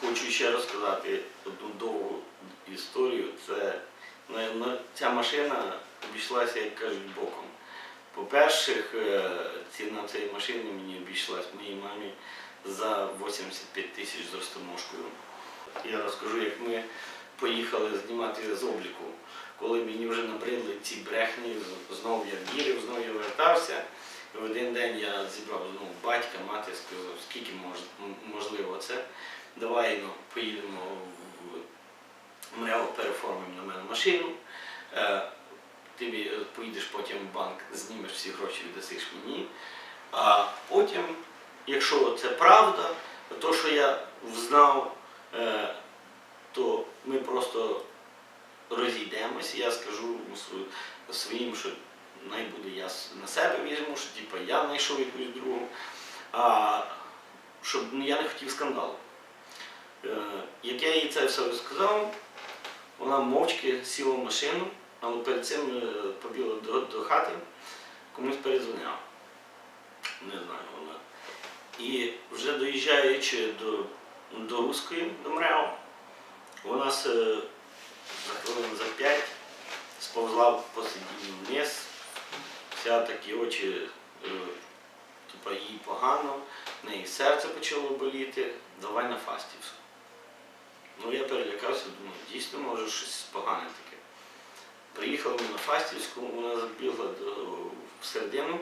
хочу ще розказати одну довгу історію. Це на- на- ця машина обійшлася, як кажуть, боком. По-перше, е, ціна цієї машини мені обійшлась моїй мамі за 85 тисяч з розтаможкою. Я розкажу, як ми поїхали знімати з обліку. Коли мені вже набридли ці брехні, знову я вірив, знову я вертався. В один день я зібрав знову батька, мати, сказав, скільки мож, можливо це. Давай ну, поїдемо в МРЕО, переформимо на мене машину. Е, ти поїдеш потім в банк, знімеш всі гроші, віддасиш мені. А потім, якщо це правда, то, що я взнав, е, то ми просто розійдемось. Я скажу своїм, що най буде я на себе візьму, що типу, я знайшов якусь другу. А щоб ну, я не хотів скандалу. Е, Як я їй це все розказав, вона мовчки сіла в машину, але перед цим е, побігла до, до хати, комусь перезвонила. Не знаю вона. І вже доїжджаючи до, до Руської, до МРЕО, вона се за хвилин за п'ять сповзла по сидінню вниз, вся такі очі, е, типа їй погано, в неї серце почало боліти, давай на Фастівську. Ну я перелякався, думаю, дійсно може щось погане таке. Приїхали на Фастівську, вона забігла в середину,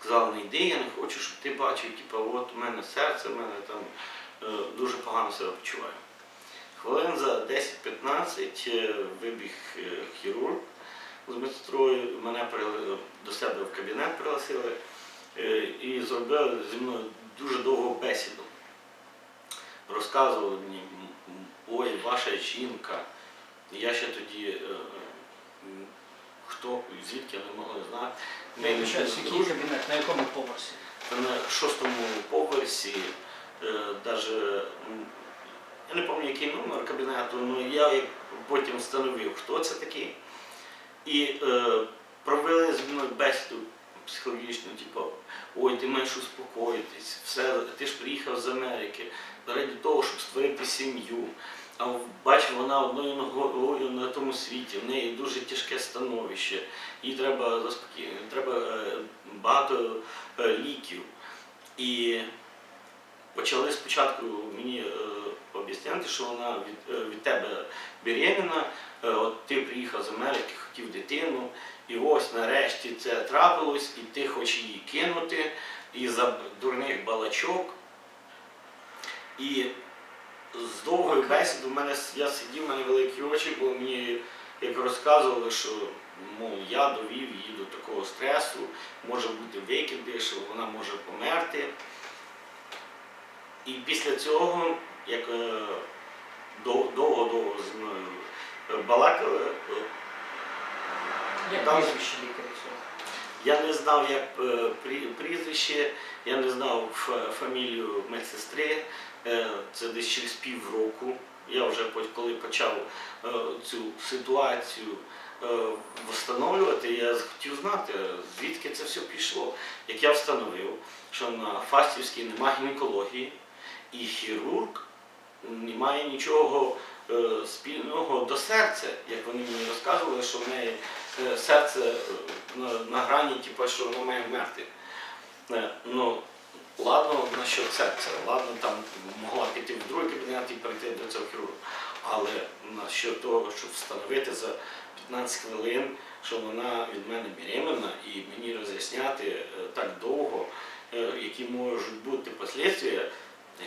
сказала, не йди, я не хочу, щоб ти бачив, типа, от у мене серце, у мене там е, дуже погано себе почуваю. Хвилин за 10-15 е, вибіг е, хірург з медсестрою, мене до себе в кабінет пригласили і зробили зі мною дуже довгу бесіду. Розказували мені, ой, ваша жінка. Я ще тоді, е, хто, звідки я не могли знати. Ми який кабінет, на якому поверсі? на шостому поверсі, е, даже, я не пам'ятаю, який номер кабінету, але я потім встановив, хто це такий. І е, провели зі мною бесіду психологічну, типу, ой, ти маєш успокоїтись, все, ти ж приїхав з Америки заради того, щоб створити сім'ю. А в- бач, вона одною на тому світі, в неї дуже тяжке становище, їй треба треба е, багато е, ліків. І почали спочатку мені е, об'ясняти, що вона від, від тебе беременна, от ти приїхав з Америки, хотів дитину, і ось нарешті це трапилось, і ти хочеш її кинути із-за дурних балачок. І з довгої бесіди в мене я сидів, в мене великі очі, бо мені як розказували, що мов, я довів її до такого стресу, може бути викиди, що вона може померти. І після цього, як е, довго-довго зі мною балакали, е, Як Там-? Я не знав, як е, прізвище, я не знав фамілію медсестри. Е, Це десь через півроку. Я вже коли почав е, цю ситуацію встановлювати, я захотів знати, звідки це все пішло. Як я встановив, що на Фастівській немає гінекології, і хірург не має нічого спільного до серця, як вони мені розказували, що в неї серце е, на, на грані, типу, що воно має вмерти. Е, Ну, ладно, насчет серця, ладно, там могла піти в другий кабінет і прийти до цього хірурга. Але насчет того, щоб встановити за 15 хвилин, що вона від мене беременна, і мені роз'ясняти е, так довго, е, які можуть бути послідствия,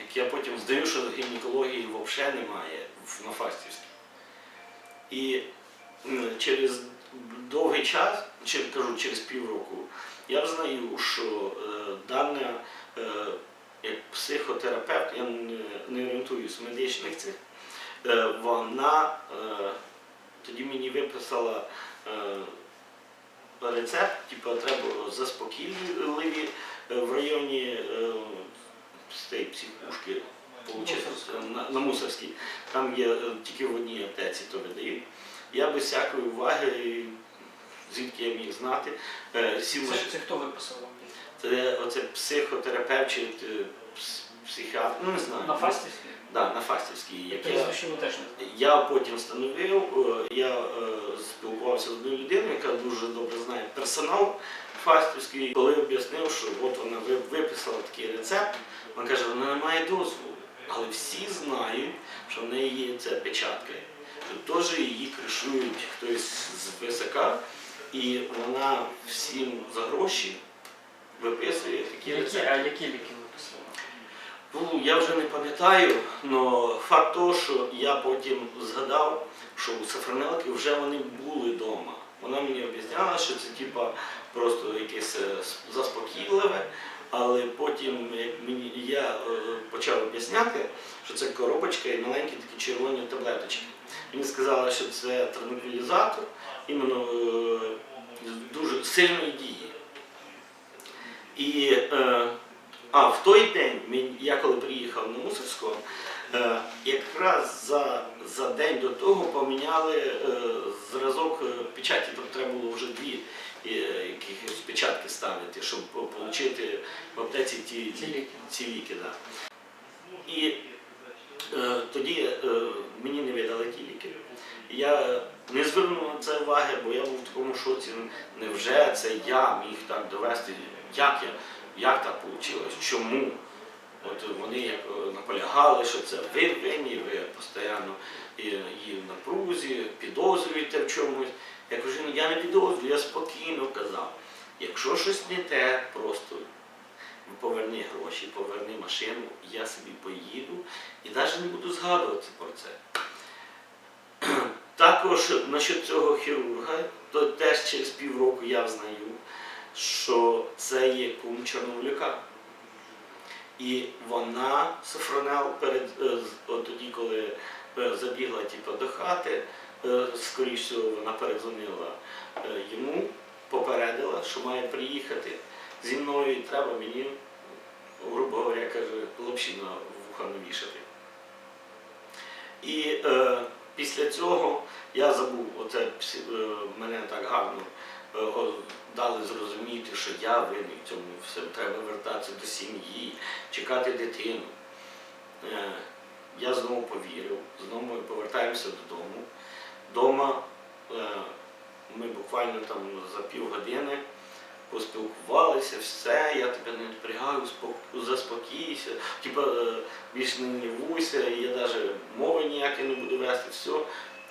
як я потім здаю, що гінекології взагалі немає на Фастівській. І через довгий час, чи кажу, через півроку, я взнаю, що е, дана е, як психотерапевт, я не, не орієнтуюсь в медичних цих, е, вона е, тоді мені виписала е, рецепт, типу, треба заспокійливі е, в районі е, з цієї психушки, на, на Мусорській. Там є е, тільки в одній аптеці то видають. Я без всякої уваги, звідки я міг знати, е, сів Це, це хто виписав вам? це оце психотерапевт чи е, психіатр, ну не знаю. На Фастівській? Да, на Фастівській. як я. Я потім встановив, е, я спілкувався з одною людиною, яка дуже добре знає персонал фастівський, коли об'яснив, що от вона виписала такий рецепт, вона каже, вона не має дозволу, але всі знають, що в неї є ця печатка. Теж її кришують хтось з висока, і вона всім за гроші виписує такі Які, рецепти. а які ліки ви писали? Ну, я вже не пам'ятаю, але факт того, що я потім згадав, що у Сафронелки вже вони були вдома. Вона мені об'ясняла, що це типа просто якесь е, заспокійливе, але потім, мені я е, почав об'ясняти, що це коробочка і маленькі такі червоні таблеточки. Мені сказали, що це транквілізатор, іменно е, дуже сильної дії. І е, а в той день, я коли приїхав на Мусорську, якраз за, за день до того поміняли зразок печаті. Тобто треба було вже дві е, якихось печатки ставити, щоб отримати в аптеці ті, Ці ліки. ліки. Да. І е, тоді е, мені не видали ті ліки. Я не звернув на це уваги, бо я був в такому шоці. Невже це я міг так довести? Як я? Як так вийшло? Чому? От вони як е, наполягали, що це ви винні, ви постійно і, і в напрузі, підозрюєте в чомусь. Я кажу, ну я не підозрюю, я спокійно казав. Якщо щось не те, просто поверни гроші, поверни машину, я собі поїду і навіть не буду згадувати про це. Також насчет цього хірурга, то теж через півроку я взнаю, що це є кум Чорновляка. І вона, Софронел, перед, е, тоді, коли е, забігла типу, до хати, скоріш всього, вона передзвонила е, йому, попередила, що має приїхати зі мною і треба мені, грубо говоря, каже, лапші вуха навішати. І е, після цього я забув, оце е, мене так гарно е, дали зрозуміти, що я винний в цьому все. Треба вертатися до сім'ї, чекати дитину. Е, я знову повірив, знову ми повертаємося додому. Дома е, ми буквально там за півгодини поспілкувалися, все, я тебе не спок- заспокійся, типа е, більш не нервуйся, я навіть мови ніякі не буду вести, все.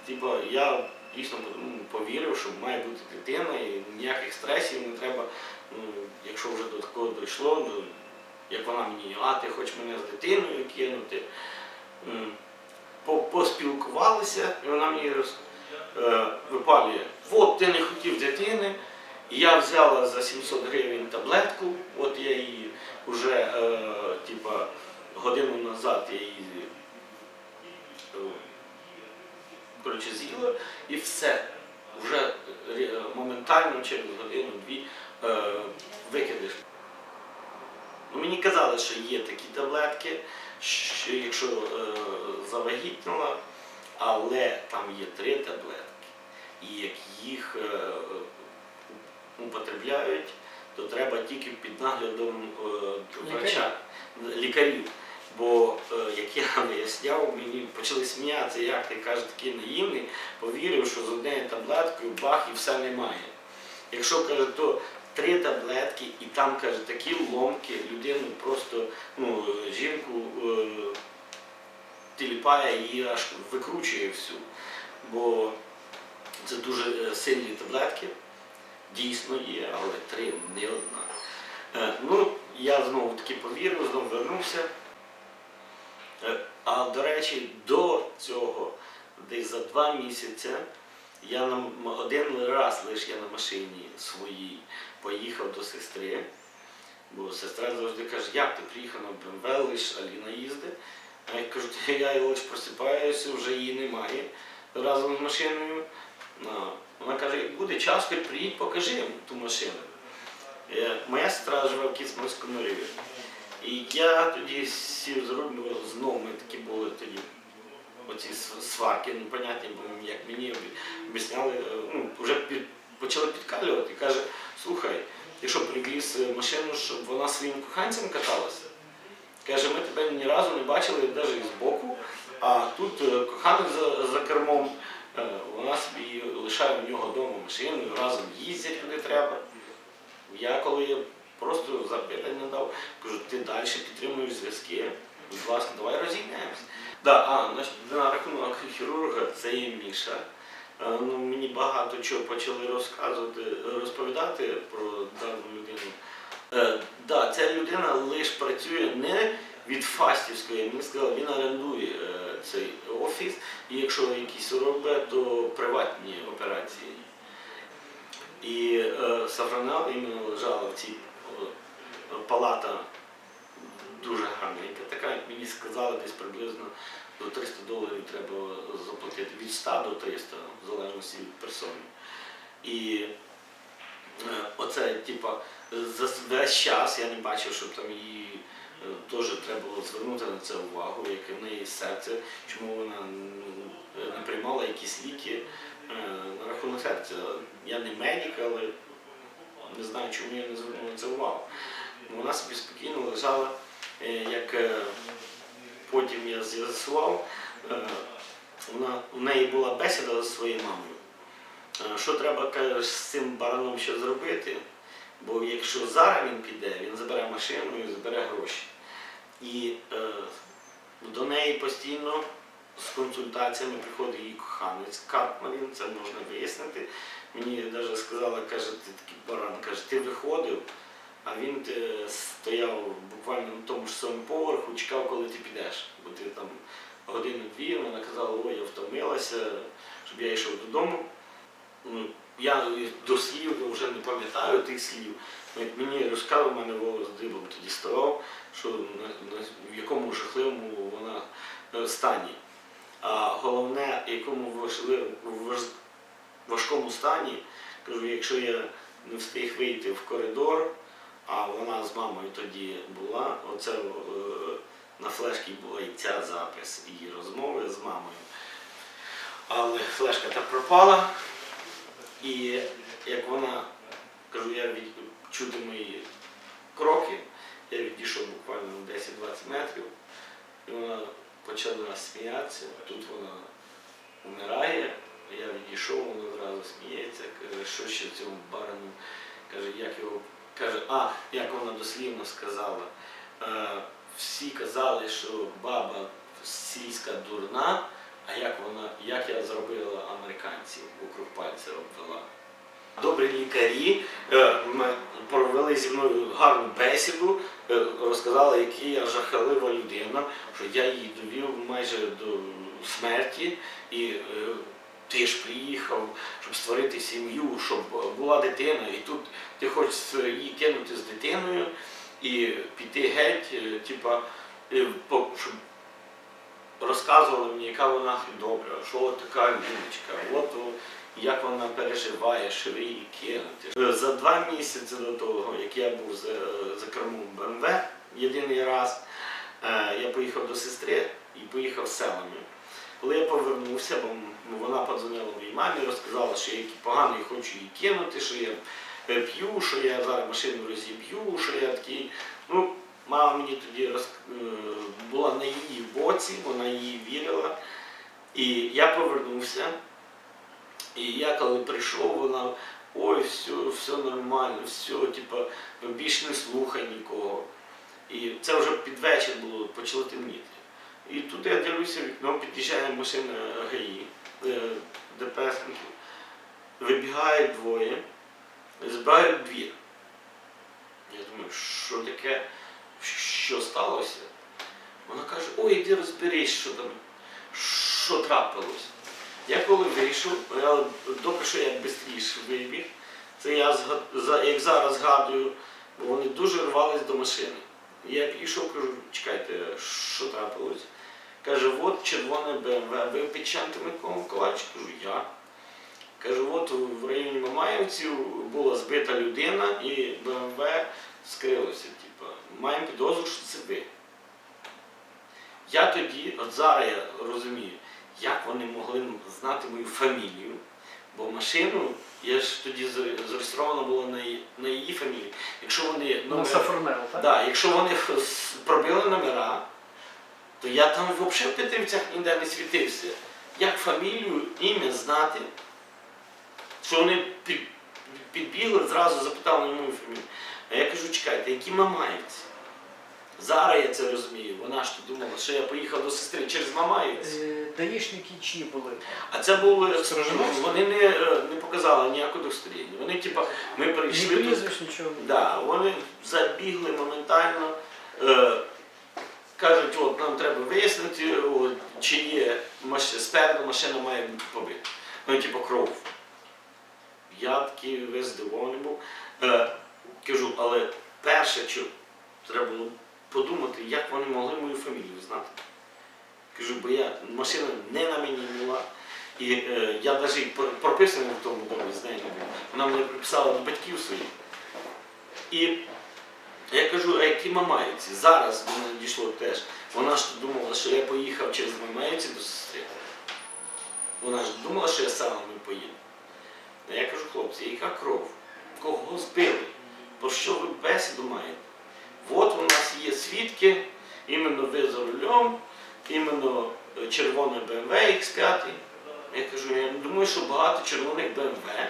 Типа я дійсно ну, повірив, що має бути дитина і ніяких стресів не треба. Ну, якщо вже до такого дійшло, ну, як вона мені, а ти хочеш мене з дитиною кинути. Поспілкувалися, і вона мені роз, е, випалює, от ти не хотів дитини, я взяла за 700 гривень таблетку, от я її вже е, типа, годину назад я її е, з'їла і все. Вже моментально через годину-дві е, викидиш. Ну, мені казали, що є такі таблетки, якщо е, завагітніла, але там є три таблетки, і як їх е, употребляють, то треба тільки під наглядом е, врача, лікарів. Бо як я виясняв, мені почали сміятися, як ти каже, такий наївний, повірив, що з однією таблеткою бах і все немає. Якщо каже, то три таблетки, і там каже, такі ломки, людину просто ну, жінку е, тіліпає і аж викручує всю. Бо це дуже е, сильні таблетки, дійсно є, але три не одна. Е, Ну, я знову таки повірив, знову вернувся. Е, А до речі, до цього, десь за два місяці, я на один раз лише я на машині своїй поїхав до сестри, бо сестра завжди каже, як ти приїхав на БМВ, лише Аліна їздить. А я кажу, «Та я лише просипаюся, вже її немає разом з машиною. Вона каже, буде час, хоч приїдь, покажи йому ту машину. Е, Моя сестра живе в Кіцманському районі. І я тоді сів бо знову ми такі були тоді. Оці сварки, непонятні, як мені об'ясняли, е, ну, вже під, почали підкалювати. і Каже, слухай, ти що привіз е, машину, щоб вона своїм коханцем каталася? Каже, ми тебе ні разу не бачили навіть з боку, а тут е, коханий за, за кермом, е, вона собі лишає в нього вдома машину, разом їздять куди треба. Я коли просто запитання дав, кажу, ти далі підтримуєш зв'язки, будь ласка, давай розійдемося. Да, а, на рахунок хірурга це є Міша. Е, Ну, мені багато чого почали розказувати, розповідати про дану людину. Е, да, ця людина лише працює не від Фастівської, мені сказали, він орендує е, цей офіс, і якщо якісь робить, то приватні операції. І е, Сафронал іменно лежала в цій е, палата дуже гарненька. Така, як мені сказали, десь приблизно до 300 доларів треба заплатити від 100 до 300, в залежності від персони. І е, оце, типа, за весь час я не бачив, щоб там її е, теж треба було звернути на це увагу, яке в неї серце, чому вона ну, не приймала якісь ліки е, на рахунок серця. Я не медик, але не знаю, чому я не звернув на це увагу. Вона собі спокійно лежала, як е, потім я з'ясував, е, у неї була бесіда зі своєю мамою. Е, Що треба каже, з цим бараном ще зробити? Бо якщо зараз він піде, він забере машину і забере гроші. І е, до неї постійно з консультаціями приходить її коханець Карпмарін, це можна вияснити. Мені навіть сказала, каже, ти такий баран, каже, ти виходив, а він е, стояв буквально на тому ж самому поверху, чекав, коли ти підеш. Бо ти там годину-дві, вона казала, ой, я втомилася, щоб я йшов додому. Ну, я до слів вже не пам'ятаю тих слів. Ну, Як мені розказав, у мене волос дибом тоді ставав, що на, на, в якому жахливому вона е, стані. А головне, в якому важкому стані, кажу, якщо я не встиг вийти в коридор, а вона з мамою тоді була, оце е, на флешці була і ця запис її розмови з мамою. Але флешка та пропала. І як вона, кажу, я від, чути мої кроки, я відійшов буквально 10-20 метрів, і вона почала сміятися. Тут вона вмирає, я відійшов, вона одразу сміється, каже, що ще цьому барану, каже, як його, каже, а, як вона дослівно сказала. Е, всі казали, що баба сільська дурна, а як вона, як я зробила американців, вокруг пальця обвела. Добрі лікарі е, провели зі мною гарну бесіду, е, розказали, який я жахлива людина, що я її довів майже до смерті, і е, ти ж приїхав, щоб створити сім'ю, щоб була дитина, і тут ти хочеш її кинути з дитиною і піти геть, е, типа, е, щоб розказувала мені, яка вона добра, що така ліночка, от як вона переживає, що її кинути. За два місяці до того, як я був за, за кермом БМВ єдиний раз, е, я поїхав до сестри і поїхав з селами. Коли я повернувся, бо вона подзвонила моїй мамі, розказала, що я поганий хочу її кинути, що я е, п'ю, що я зараз машину розіб'ю, що я такий. Ну, мама мені тоді роз... е, була на її боці, вона їй вірила. І я повернувся. І я коли прийшов, вона ой, все, все нормально, все, типа, більш не слухай нікого. І це вже під вечір було, почало темніти. І тут я дивлюся вікно, під'їжджає машина ГАІ, е, ДПСників. Вибігають двоє, збирають двір. Я думаю, що таке, що сталося? Вона каже, ой, іди розберись, що там, що трапилось. Я коли вийшов, я доки що я швидше вибіг, це я як зараз згадую, бо вони дуже рвались до машини. Я підійшов, кажу, чекайте, що трапилось? Каже, от червоне БМВ, ви Печенко Микола Миколаївич? Кажу, я. Каже, от в районі Мамаївців була збита людина і БМВ скрилося. Типу, маємо підозру, що це ви. Я тоді, от зараз я розумію, як вони могли знати мою фамілію, бо машину, я ж тоді заре- зареєстрована була на її, на її фамілію. Якщо вони На номер- Сафронел, так? Да, якщо вони пробили номера, то я там взагалі в Петрівцях ніде не світився. Як фамілію, ім'я знати. Що вони підбігли, зразу запитали на мою фамілію. А я кажу, чекайте, які мамаївці? Зараз я це розумію. Вона ж то думала, що я поїхав до сестри через Мамаївці. Е, Даїшники чиї були? А це були Сторожинець? вони не, е, не показали ніяку удостоверення. Вони, типа, ми прийшли. тут- нічого. Да, вони забігли моментально. Е, кажуть, от нам треба вияснити, от, чи є машина, спереду машина має бути побита. Ну, типу, кров. Я такий весь здивований був. Е, кажу, але перше, що треба було подумати, як вони могли мою фамілію знати. Кажу, бо я машина не на мені була. І е, я навіть прописаний в тому домі з нею. Вона мене приписала до батьків своїх. І я кажу, а які мамаївці? Зараз мене дійшло теж. Вона ж думала, що я поїхав через мамаївці до сестри. Вона ж думала, що я сам не поїду. А я кажу, хлопці, яка кров? Кого збили? Про що ви бесіду маєте? От у нас є свідки, іменно ви за рулем, іменно е, червоний BMW X5. Я кажу, я думаю, що багато червоних BMW.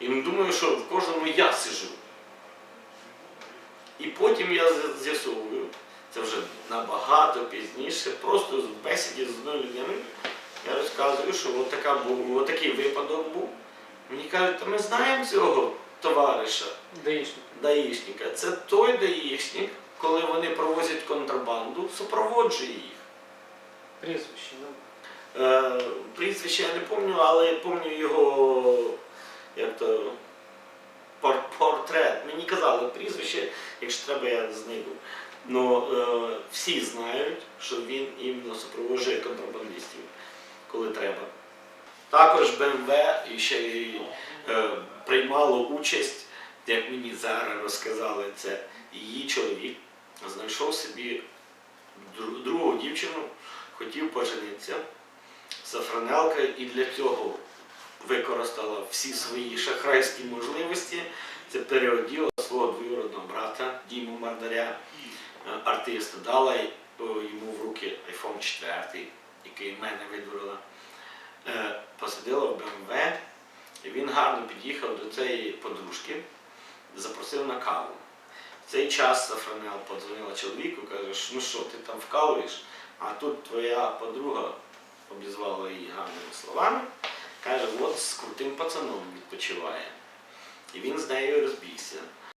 І не думаю, що в кожному я сижу. І потім я з'ясовую, це вже набагато пізніше, просто в бесіді з одною людиною, я розказую, що от, така був, от такий випадок був. Мені кажуть, та ми знаємо цього товариша, Даїшники. даїшника. Це той даїшник, коли вони провозять контрабанду, супроводжує їх. Прізвище, ну. Е, прізвище я не пам'ятаю, але я пам'ятаю його як то, пор- портрет. Мені казали прізвище, якщо треба, я знайду. Ну, е, всі знають, що він іменно супроводжує контрабандистів, коли треба. Також БМВ ще й е, приймало участь, як мені зараз розказали, це її чоловік знайшов собі дру- другу дівчину, хотів поженитися. Сафранелка і для цього використала всі свої шахрайські можливості. Це переоділа свого двоюродного брата Діму Мардаря, е, артиста, дала йому в руки iPhone 4, який мене видурила. Е, Посадила в БМВ, і він гарно під'їхав до цієї подружки, запросив на каву. В цей час Сафранел подзвонила чоловіку, каже, ну що, ти там вкалуєш, а тут твоя подруга обізвала її гарними словами, каже, от з крутим пацаном відпочиває. І він з нею розбігся.